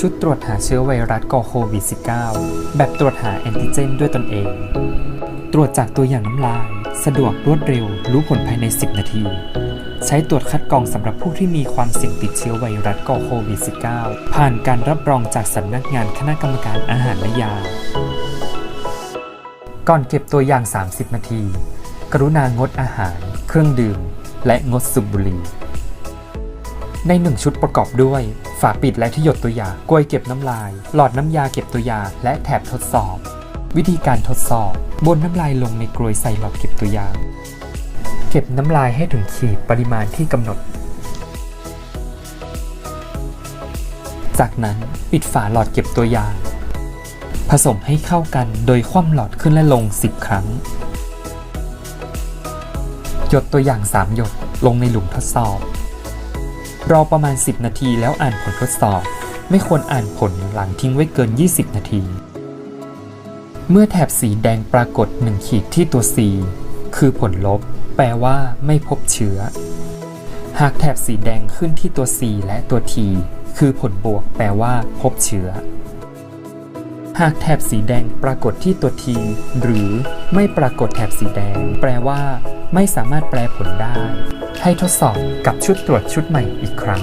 ชุดตรวจหาเชื้อไวรัสก่อโควิด -19 แบบตรวจหาแอนติเจนด้วยตนเอง ตรวจจากตัวอย่างน้ำลาย สะดวกรวดเร็ว รู้ผลภายใน 10 นาที ใช้ตรวจคัดกรองสำหรับผู้ที่มีความเสี่ยงติดเชื้อไวรัสก่อโควิด -19 ผ่านการรับรองจากสำนักงานคณะกรรมการอาหารและยา ก่อนเก็บตัวอย่าง 30 นาที กรุณางดอาหาร เครื่องดื่ม และงดสูบบุหรี่ในหนึ่งชุดประกอบด้วย ฝาปิดและที่หยดตัวยากล้วยเก็บน้ำลาย หลอดน้ำยาเก็บตัวยา และแถบทดสอบ วิธีการทดสอบบนน้ำลายลงในกรวยใส่หลอดเก็บตัวยา เก็บน้ำลายให้ถึงขีดปริมาณที่กำหนด จากนั้นปิดฝาหลอดเก็บตัวยา ผสมให้เข้ากันโดยคว่ำหลอดขึ้นและลง 10 ครั้ง หยดตัวอย่าง 3 หยดลงในหลุมทดสอบ รอประมาณ 10 นาทีแล้วอ่านผลทดสอบ ไม่ควรอ่านผลหลังทิ้งไว้เกิน 20 นาที เมื่อแถบสีแดงปรากฏ 1 ขีดที่ตัว C คือผลลบ แปลว่าไม่พบเชื้อ หากแถบสีแดงขึ้นที่ตัว C และตัว T คือผลบวก แปลว่า พบเชื้อ หากแถบสีแดงปรากฏที่ตัว T หรือไม่ปรากฏแถบสีแดง แปลว่า ไม่สามารถแปลผลได้ ให้ทดสอบกับชุดตรวจชุดใหม่อีกครั้ง